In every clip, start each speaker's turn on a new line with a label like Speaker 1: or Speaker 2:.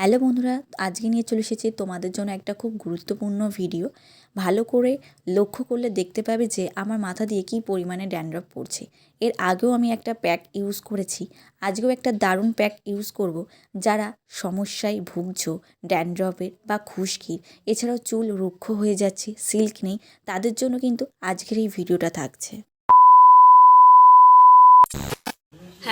Speaker 1: Hello বন্ধুরা, আজকে নিয়ে চলে এসেছি তোমাদের জন্য একটা খুব গুরুত্বপূর্ণ ভিডিও। ভালো করে লক্ষ্য করলে দেখতে পাবে যে আমার মাথা দিয়ে কী পরিমাণে ড্যান্ড্রফ পড়ছে। এর আগেও আমি একটা প্যাক ইউজ করেছি, আজকেও একটা দারুণ প্যাক ইউজ করব, যারা সমস্যায় ভুগছো, ড্যান্ড্রফের বা খুশকির। এছাড়াও চুল রুক্ষ হয়ে যাচ্ছে, সিল্ক নেই, তাদের জন্য কিন্তু আজকের এই ভিডিওটা থাকছে।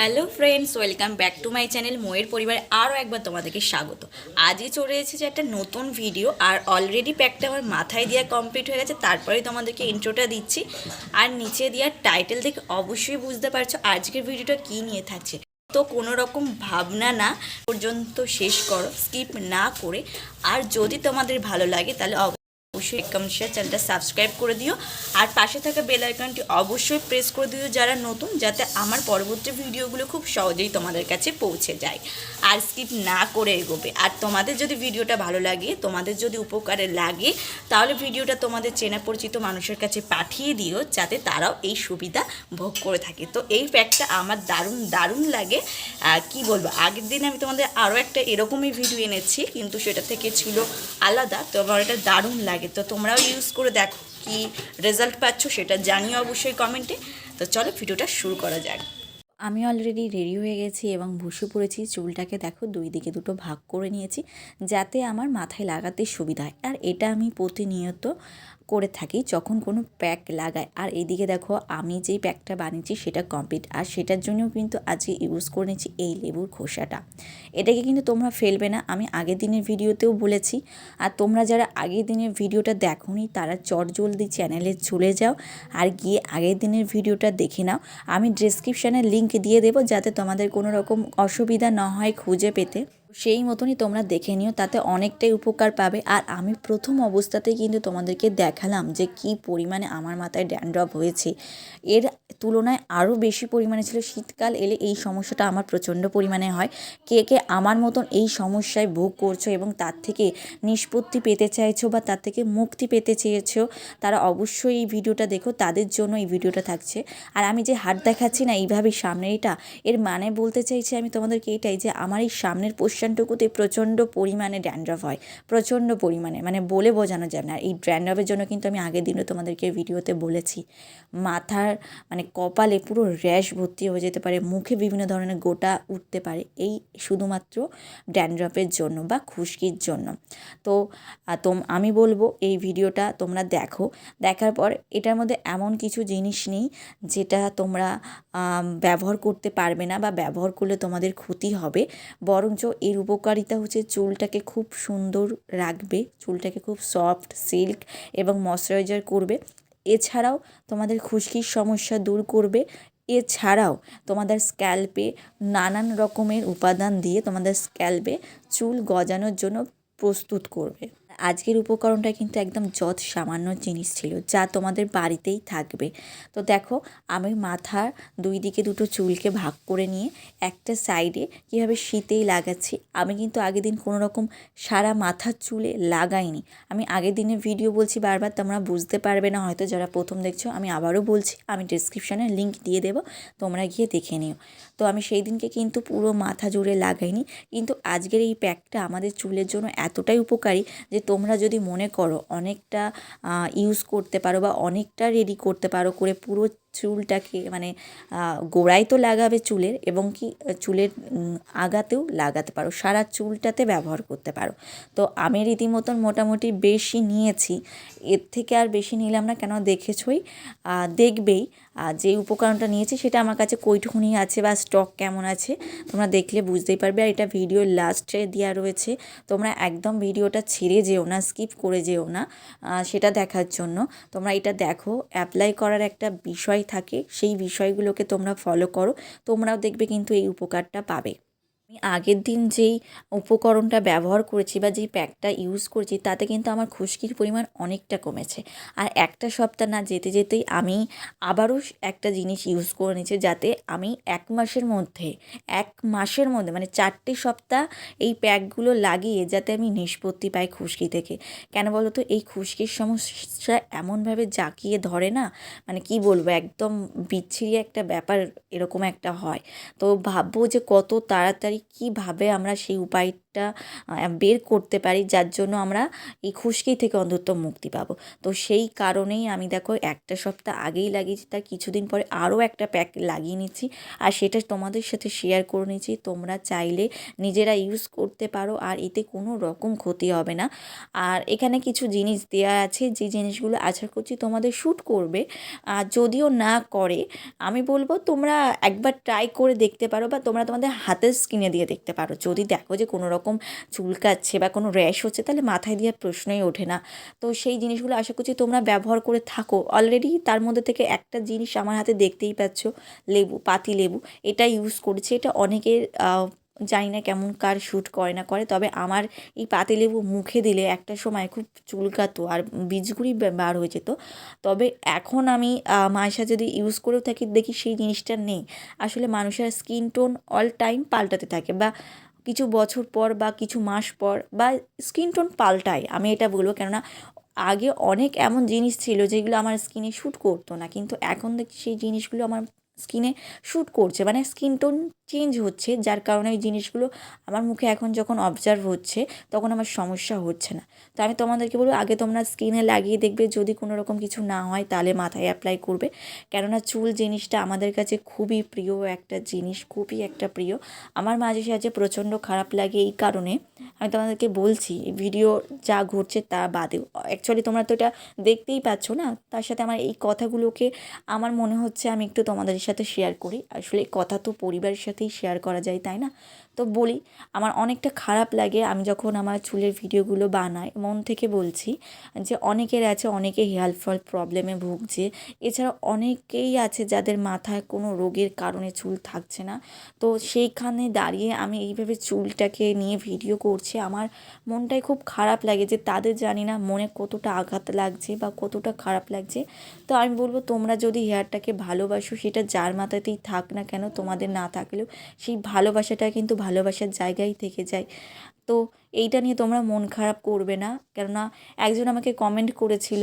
Speaker 1: Hello friends, welcome back to my channel ময়ের পরিবারে। আরও একবার তোমাদেরকে স্বাগত। আজই চলে এসেছে একটা নতুন ভিডিও, আর অলরেডি প্যাকটা আমার মাথায় দেওয়া কমপ্লিট হয়ে গেছে, তারপরেই তোমাদেরকে ইন্ট্রোটা দিচ্ছি। আর নিচে দেওয়ার টাইটেল দেখে অবশ্যই বুঝতে পারছ আজকের ভিডিওটা কী নিয়ে থাকছে। তো কোনো রকম ভাবনা না পর্যন্ত শেষ করো স্কিপ না করে। আর যদি তোমাদের ভালো লাগে তাহলে অবশ্যই কমেন্ট শেয়ার চ্যানেলটা সাবস্ক্রাইব করে দিও। আর পাশে থাকা বেল আইকনটি অবশ্যই প্রেস করে দিও যারা নতুন, যাতে আমার পরবর্তী ভিডিওগুলো খুব সহজেই তোমাদের কাছে পৌঁছে যায়। আর স্কিপ না করে এগোবে। আর তোমাদের যদি ভিডিওটা ভালো লাগে, তোমাদের যদি উপকারে লাগে, তাহলে ভিডিওটা তোমাদের চেনা পরিচিত মানুষের কাছে পাঠিয়ে দিও, যাতে তারাও এই সুবিধা ভোগ করে থাকে। তো এই প্যাকটা আমার দারুণ দারুণ লাগে। কি বলব, আগের দিন আমি তোমাদের আরও একটা এরকমই ভিডিও এনেছি, কিন্তু সেটা থেকে ছিল আলাদা। তো আমার এটা দারুণ লাগে। তো তোমরাও ইউজ করে দেখো কি রেজাল্ট পাচ্ছ, সেটা জানিও অবশ্যই কমেন্টে তো চলো ভিডিওটা শুরু করা যাক। আমি অলরেডি রেডি হয়ে গেছি এবং বসে পড়েছি। চুলটাকে দেখো দুই দিকে দুটো ভাগ করে নিয়েছি, যাতে আমার মাথায় লাগাতে সুবিধা হয়। আর এটা আমি প্রতিনিয়ত করে থাকি যখন কোনো প্যাক লাগায় আর এদিকে দেখো, আমি যেই প্যাকটা বানিয়েছি সেটা কমপ্লিট আর সেটার জন্যও কিন্তু আজকে ইউজ করে নিয়েছি এই লেবুর খোসাটা। এটাকে কিন্তু তোমরা ফেলবে না, আমি আগের দিনের ভিডিওতেও বলেছি। আর তোমরা যারা আগের দিনের ভিডিওটা দেখোনি, তারা চটজলদি চ্যানেলে চলে যাও আর গিয়ে আগের দিনের ভিডিওটা দেখে নাও। আমি ডিসক্রিপশানে লিঙ্ক দিয়ে দেবো যাতে তোমাদের কোনো রকম অসুবিধা না হয় খুঁজে পেতে। সেই মতনই তোমরা দেখে নিও, তাতে অনেকটাই উপকার পাবে। আর আমি প্রথম অবস্থাতেই কিন্তু তোমাদেরকে দেখালাম যে কি পরিমাণে আমার মাথায় ড্যান্ড্রফ হয়েছে। এর তুলনায় আরও বেশি পরিমাণে ছিল। শীতকাল এলে এই সমস্যাটা আমার প্রচণ্ড পরিমাণে হয়। কে কে আমার মতন এই সমস্যায় ভোগ করছ এবং তার থেকে নিষ্পত্তি পেতে চাইছো বা তার থেকে মুক্তি পেতে চেয়েছো, তারা অবশ্যই এই ভিডিওটা দেখো। তাদের জন্য এই ভিডিওটা থাকছে। আর আমি যে হাত দেখাচ্ছি না এইভাবে সামনের এটা এর মানে বলতে চাইছি আমি তোমাদেরকে এটাই যে আমার এই সামনের পোর্শনটুকুতে প্রচণ্ড পরিমাণে ড্যান্ড্রফ হয়। প্রচণ্ড পরিমাণে মানে বলে বোঝানো যাবে না। এই ড্যান্ড্রফের জন্য কিন্তু আমি আগের দিনও তোমাদেরকে ভিডিওতে বলেছি। মাথার মানে কপালে পুরো র্যাশ ভর্তি হয়ে যেতে পারে, মুখে বিভিন্ন ধরনের গোটা উঠতে পারে। এই শুধুমাত্র ড্যান্ড্রফের জন্য বা খুশকির জন্য। তো তোম, আমি বলব এই ভিডিওটা তোমরা দেখো। দেখার পর এটার মধ্যে এমন কিছু জিনিস নেই যেটা তোমরা ব্যবহার করতে পারবে না বা ব্যবহার করলে তোমাদের ক্ষতি হবে। বরঞ্চ এর উপকারিতা হচ্ছে চুলটাকে খুব সুন্দর রাখবে, চুলটাকে খুব সফট সিল্ক এবং ময়শ্চারাইজার করবে। এছাড়াও তোমাদের খুশকির সমস্যা দূর করবে। এছাড়াও তোমাদের স্ক্যাল্পে নানান রকমের উপাদান দিয়ে তোমাদের স্ক্যাল্পে চুল গজানোর জন্য প্রস্তুত করবে। আজকের উপকরণটা কিন্তু একদম যত সামান্য জিনিস ছিল, যা তোমাদের বাড়িতেই থাকবে। তো দেখো, আমি মাথার দুই দিকে দুটো চুলকে ভাগ করে নিয়ে একটা সাইডে কীভাবে শীতেই লাগাচ্ছি, আমি কিন্তু আগের দিন কোনো রকম সারা মাথার চুলে লাগাইনি। আমি আগের দিনে ভিডিও বলছি বারবার, তোমরা বুঝতে পারবে না, হয়তো যারা প্রথম দেখছ, আমি আবারও বলছি, আমি ডিসক্রিপশানে লিঙ্ক দিয়ে দেবো, তোমরা গিয়ে দেখে নিও। তো আমি সেই দিনকে কিন্তু পুরো মাথা জুড়ে লাগাইনি, কিন্তু আজকের এই প্যাকটা আমাদের চুলের জন্য এতটাই উপকারী যে তোমরা যদি মনে করো অনেকটা ইউজ করতে পারো বা অনেকটা রেডি করতে পারো করে পুরো চুলটাকে মানে গোড়ায় তো লাগাবে চুলের এবং কি চুলের আগাতেও লাগাতে পারো, সারা চুলটাতে ব্যবহার করতে পারো। তো আমি রীতিমতন মোটামুটি বেশি নিয়েছি, এর থেকে আর বেশি নিলাম না, কেন দেখেছই? দেখবেই যে উপকরণটা নিয়েছি সেটা আমার কাছে কইটুকুনি আছে বা স্টক কেমন আছে, তোমরা দেখলে বুঝতেই পারবে। আর এটা ভিডিওর লাস্টে দেওয়া রয়েছে, তোমরা একদম ভিডিওটা ছেড়ে যেও না, স্কিপ করে যেও না সেটা দেখার জন্য। তোমরা এটা দেখো, অ্যাপ্লাই করার একটা বিষয় থাকে সেই বিষয়গুলোকে তোমরা ফলো করো তোমরাও দেখবে কিন্তু এই উপকারটা পাবে। আমি আগের দিন যেই উপকরণটা ব্যবহার করেছি বা যেই প্যাকটা ইউজ করেছি, তাতে কিন্তু আমার খুশকির পরিমাণ অনেকটা কমেছে। আর একটা সপ্তাহ না যেতে যেতেই আমি আবারও একটা জিনিস ইউজ করে নিয়েছি যাতে আমি এক মাসের মধ্যে, এক মাসের মধ্যে মানে চারটে সপ্তাহ এই প্যাকগুলো লাগিয়ে যাতে আমি নিষ্পত্তি পাই খুশকি থেকে। কেন বলো তো এই খুশকির সমস্যা এমনভাবে জাঁকিয়ে ধরে না মানে কি বলব? একদম বিচ্ছিরি একটা ব্যাপার এরকম একটা হয়। তো ভাববো যে কত তাড়াতাড়ি কীভাবে আমরা সেই উপায়টা জিনিসটা বের করতে পারি, যার জন্য আমরা এই খুশকি থেকে অন্তত মুক্তি পাবো। তো সেই কারণেই আমি দেখো একটা সপ্তাহ আগেই লাগিয়েছি, তার কিছুদিন পরে আরও একটা প্যাক লাগিয়ে নিচ্ছি। আর সেটা তোমাদের সাথে শেয়ার করে নিচ্ছি। তোমরা চাইলে নিজেরা ইউজ করতে পারো, আর এতে কোনো রকম ক্ষতি হবে না। আর এখানে কিছু জিনিস দেওয়া আছে, যে জিনিসগুলো আশা করছি তোমাদের শ্যুট করবে। আর যদিও না করে, আমি বলব তোমরা একবার ট্রাই করে দেখতে পারো, বা তোমরা তোমাদের হাতের স্কিনে দিয়ে দেখতে পারো। যদি দেখো যে কোনো রকম চুলকাচ্ছে বা কোনো র্যাশ হচ্ছে, তাহলে মাথায় দেওয়ার প্রশ্নই ওঠে না। তো সেই জিনিসগুলো আশা করছি তোমরা ব্যবহার করে থাকো। অলরেডি তার মধ্যে থেকে একটা জিনিস আমার হাতে দেখতেই পাচ্ছ, লেবু, পাতি লেবু। এটা ইউজ করছে, এটা অনেকের জানি না কেমন কার শ্যুট করে না করে, তবে আমার এই পাতিলেবু মুখে দিলে একটা সময় খুব চুলকাতো আর বীজগুলি বার হয়ে যেত। তবে এখন আমি মায়েশা যদি ইউজ করেও থাকি, দেখি সেই জিনিসটা নেই। আসলে মানুষের স্কিন টোন অল টাইম পাল্টাতে থাকে বা কিছু বছর পর বা কিছু মাস পর বা স্কিন টোন পাল্টায়। আমি এটা বলব কেননা, আগে অনেক এমন জিনিস ছিল যেগুলো আমার স্কিনে শ্যুট করতো না। কিন্তু এখন দেখছি সেই জিনিসগুলো আমার স্কিনে শ্যুট করছে। মানে স্কিন টোন চেঞ্জ হচ্ছে, যার কারণে এই জিনিসগুলো আমার মুখে এখন যখন অবজার্ভ হচ্ছে, তখন আমার সমস্যা হচ্ছে না। তো আমি তোমাদেরকে বলব, আগে তোমরা স্কিনে লাগিয়ে দেখবে, যদি কোনো রকম কিছু না হয়, তাহলে মাথায় অ্যাপ্লাই করবে। কেননা চুল জিনিসটা আমাদের কাছে খুবই প্রিয় একটা জিনিস, খুবই একটা প্রিয়। আমার মাঝে সাঝে প্রচণ্ড খারাপ লাগে এই কারণে। আমি তোমাদেরকে বলছি ভিডিও যা ঘটছে তা বাদেও। অ্যাকচুয়ালি তোমরা তো এটা দেখতেই পাচ্ছ না? তার সাথে আমার এই কথাগুলোকে, আমার মনে হচ্ছে আমি একটু তোমাদের সাথে শেয়ার করি। আসলে কথা তো পরিবারের সাথেই শেয়ার করা যায় তাই না? তো বলি, আমার অনেকটা খারাপ লাগে আমি যখন আমার চুলের ভিডিওগুলো বানাই, মন থেকে বলছি যে অনেকের আছে, অনেকে হেয়ার ফল প্রবলেমে ভুগছে। এছাড়া অনেকেই আছে যাদের মাথায় কোনো রোগের কারণে চুল থাকছে না। তো সেইখানে দাঁড়িয়ে আমি এইভাবে চুলটাকে নিয়ে ভিডিও করছি, আমার মনটাই খুব খারাপ লাগে যে তাদের জানি না মনে কতটা আঘাত লাগছে বা কতটা খারাপ লাগছে। তো আমি বলব, তোমরা যদি হেয়ারটাকে ভালোবাসো, সেটা যার মাথাতেই থাক না কেন, তোমাদের না থাকলেও সেই ভালোবাসাটা কিন্তু ভালোবাসার জায়গায় থেকে যায়। তো এইটা নিয়ে তোমরা মন খারাপ করবে না। কেননা একজন আমাকে কমেন্ট করেছিল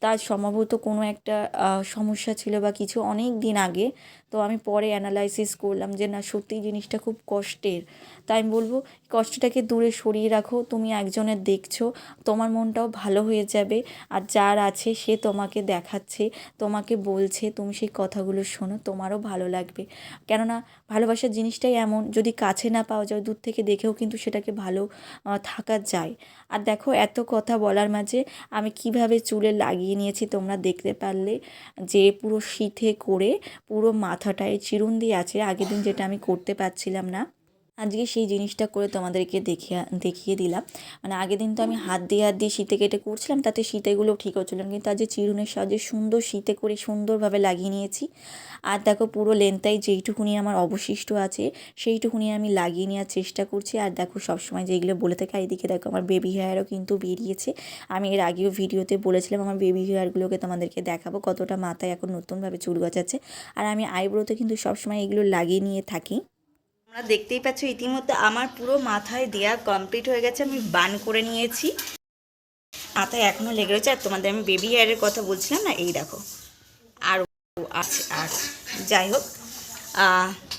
Speaker 1: তার সম্ভবত কোনো একটা সমস্যা ছিল বা কিছু অনেক দিন আগে। তো আমি পরে অ্যানালাইসিস করলাম যে, না, সত্যি জিনিসটা খুব কষ্টের। তাই আমি বলব, কষ্টটাকে দূরে সরিয়ে রাখো। তুমি একজনের দেখছ, তোমার মনটাও ভালো হয়ে যাবে। আর যার আছে, সে তোমাকে দেখাচ্ছে, তোমাকে বলছে, তুমি সেই কথাগুলো শোনো, তোমারও ভালো লাগবে। কেননা, ভালোবাসার জিনিসটাই এমন, যদি কাছে না পাওয়া যায়, দূর থেকে দেখেও কিন্তু সেটাকে ভালো থাকা যায়। আর দেখো, এত কথা বলার মাঝে আমি কীভাবে চুলে লাগিয়ে নিয়েছি, তোমরা দেখতে পারলে যে পুরো শীতে করে পুরো মাথাটায় চিরুন দিয়ে আছে। আগের দিন যেটা আমি করতে পারছিলাম না। আজকে সেই জিনিসটা করে তোমাদেরকে দেখিয়ে দেখিয়ে দিলাম। মানে আগের দিন তো আমি হাত দিয়ে হাত দিয়ে শীতে কেটে করছিলাম, তাতে শীতেগুলো ঠিক হচ্ছিল কিন্তু আজকে চিরুনের সাহায্যে সুন্দর শীতে করে সুন্দরভাবে লাগিয়ে নিয়েছি। আর দেখো পুরো লেন্থটাই যেইটুকুনি আমার অবশিষ্ট আছে, সেইটুকুনি আমি লাগিয়ে নেওয়ার চেষ্টা করছি। আর দেখো সবসময় যেগুলো বলে থাকে, এদিকে দেখো আমার বেবি হেয়ারও কিন্তু বেরিয়েছে। আমি এর আগেও ভিডিওতে বলেছিলাম আমার বেবি হেয়ারগুলোকে তোমাদেরকে দেখাবো, কতটা মাথায় এখন নতুনভাবে চুল গজাচ্ছে। আর আমি আইব্রোতে কিন্তু সবসময় এগুলো লাগিয়ে নিয়ে থাকি। তোমরা দেখতেই পাচ্ছ, ইতিমধ্যে আমার পুরো মাথায় দেয়া কমপ্লিট হয়ে গেছে, আমি বান করে নিয়েছি। মাথায় এখনও লেগে রয়েছে, আর তোমাদের আমি বেবি হেয়ারের কথা বলছিলাম না, এই দেখো। আর আছে, আর যাই হোক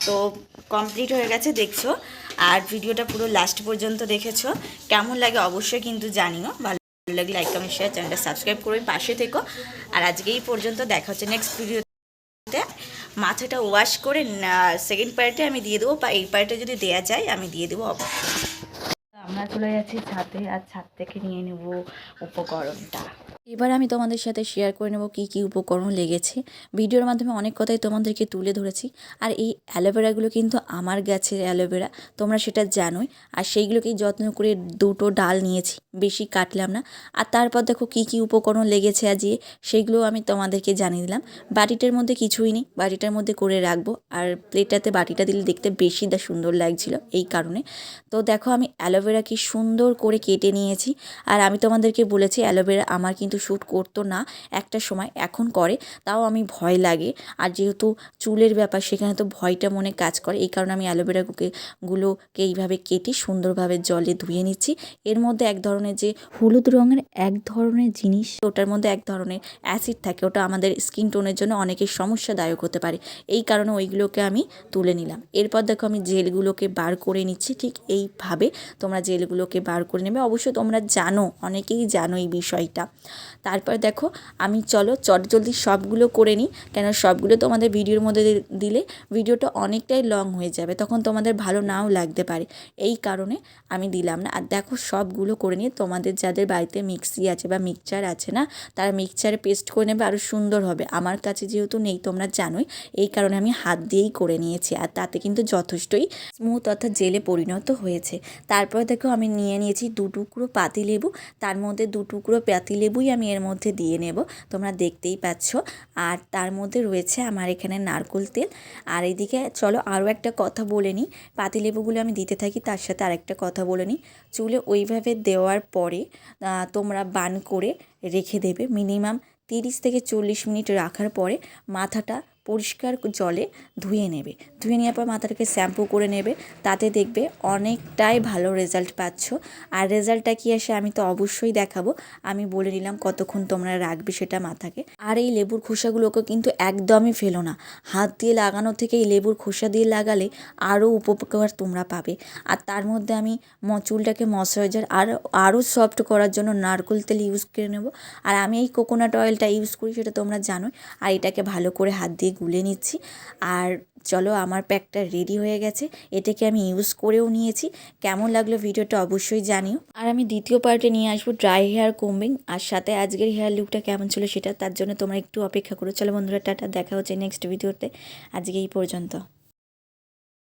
Speaker 1: তো কমপ্লিট হয়ে গেছে, দেখছ। আর ভিডিওটা পুরো লাস্ট পর্যন্ত দেখেছ। কেমন লাগে অবশ্যই কিন্তু জানিও। ভালো লাগলে লাইক কমেন্ট শেয়ার চ্যানেলটা সাবস্ক্রাইব করে পাশে থেকো। আর আজকে এই পর্যন্ত দেখা হচ্ছে নেক্সট ভিডিওতে মাথাটা ওয়াশ করে সেকেন্ড পার্টে আমি দিয়ে দেবো, বা এই পার্টে যদি দেয়া যায়, আমি দিয়ে দেবো অবশ্যই। আমরা চলে যাচ্ছি ছাদে, আর ছাদ থেকে নিয়ে নেব উপকরণটা। এবার আমি তোমাদের সাথে শেয়ার করে নেব কী কী উপকরণ লেগেছে। ভিডিওর মাধ্যমে অনেক কথাই তোমাদেরকে তুলে ধরেছি। আর এই অ্যালোভেরাগুলো কিন্তু আমার গাছের অ্যালোভেরা, তোমরা সেটা জানোই। আর সেইগুলোকেই যত্ন করে দুটো ডাল নিয়েছি, বেশি কাটলাম না। আর তারপর দেখো কী কী উপকরণ লেগেছে আজকে সেগুলো আমি তোমাদেরকে জানিয়ে দিলাম। বাটিটার মধ্যে কিছুই নেই, বাটিটার মধ্যে করে রাখব। আর প্লেটটাতে বাটিটা দিলে দেখতে বেশি দা সুন্দর লাগছিল এই কারণে। তো দেখো আমি অ্যালোভেরা কি সুন্দর করে কেটে নিয়েছি। আর আমি তোমাদেরকে বলেছি, অ্যালোভেরা আমার কিন্তু কিন্তু শ্যুট করতো না, একটা সময় এখন করে, তাও আমি ভয় লাগে। আর যেহেতু চুলের ব্যাপার, সেখানে তো ভয়টা মনে কাজ করে। এই কারণে আমি অ্যালোভেরাগুলোকে গুলোকে এইভাবে কেটে সুন্দরভাবে জলে ধুয়ে নিচ্ছি। এর মধ্যে এক ধরনের যে হলুদ রঙের এক ধরনের জিনিস, ওটার মধ্যে এক ধরনের অ্যাসিড থাকে। ওটা আমাদের স্কিন টোনের জন্য অনেকের সমস্যাদায়ক হতে পারে। এই কারণে ওইগুলোকে আমি তুলে নিলাম। এরপর দেখো আমি জেলগুলোকে বার করে নিচ্ছি। ঠিক এইভাবে তোমরা জেলগুলোকে বার করে নেবে। অবশ্যই তোমরা জানো, অনেকেই জানো এই বিষয়টা। তারপর দেখো, আমি চলো চটজলদি সবগুলো করে নিই। কেন সবগুলো তোমাদের ভিডিওর মধ্যে দিলে ভিডিওটা অনেকটাই লং হয়ে যাবে, তখন তোমাদের ভালো নাও লাগতে পারে। এই কারণে আমি দিলাম না। আর দেখো, সবগুলো করে নিয়ে তোমাদের যাদের বাড়িতে মিক্সি আছে বা মিক্সচার আছে না, তারা মিক্সচারে পেস্ট করে নেবে আরও সুন্দর হবে। আমার কাছে যেহেতু নেই, তোমরা জানোই, এই কারণে আমি হাত দিয়েই করে নিয়েছি। আর তাতে কিন্তু যথেষ্টই স্মুথ অর্থাৎ জেলে পরিণত হয়েছে। তারপর দেখো, আমি নিয়ে নিয়েছি দু টুকরো পাতিলেবু। তার মধ্যে দু টুকরো পাতিলেবুই আমি এর মধ্যে দিয়ে নেব, তোমরা দেখতেই পাচ্ছ। আর তার মধ্যে রয়েছে আমার এখানে নারকোল তেল। আর এদিকে চলো আরও একটা কথা বলে নিই। পাতিলেবুগুলো আমি দিতে থাকি, তার সাথে আরেকটা কথা বলে নিই। চুলে ওইভাবে দেওয়ার পরে তোমরা বান করে রেখে দেবে। মিনিমাম তিরিশ থেকে চল্লিশ মিনিট রাখার পরে মাথাটা পরিষ্কার জলে ধুয়ে নেবে। ধুয়ে নেওয়ার পর মাথাটাকে শ্যাম্পু করে নেবে। তাতে দেখবে অনেকটাই ভালো রেজাল্ট পাচ্ছ। আর রেজাল্টটা কি আসে আমি তো অবশ্যই দেখাবো। আমি বলে নিলাম কতক্ষণ তোমরা রাখবে সেটা মাথাকে। আর এই লেবুর খোসাগুলোকে কিন্তু একদমই ফেলো না। হাত দিয়ে লাগানো থেকে এই লেবুর খোসা দিয়ে লাগালে আরও উপকার তোমরা পাবে। আর তার মধ্যে আমি চুলটাকে ময়শ্চারাইজার আর আরও সফট করার জন্য নারকোল তেল ইউজ করে নেব। আর আমি এই কোকোনাট অয়েলটা ইউজ করি সেটা তোমরা জানোই। আর এটাকে ভালো করে হাত দিয়ে গুলে নিচ্ছি। আর চলো, আমার প্যাকটা রেডি হয়ে গেছে। এটাকে আমি ইউজ করেও নিয়েছি। কেমন লাগল ভিডিওটা অবশ্যই জানিও। আর আমি দ্বিতীয় পার্টে নিয়ে আসব ড্রাই হেয়ার কোম্বিং। আর সাথে আজকের হেয়ার লুকটা কেমন ছিল সেটা, তার জন্য তোমরা একটু অপেক্ষা করো। চলো বন্ধুরা, টাটা। দেখা হচ্ছে নেক্সট ভিডিওতে। আজকে এই পর্যন্ত।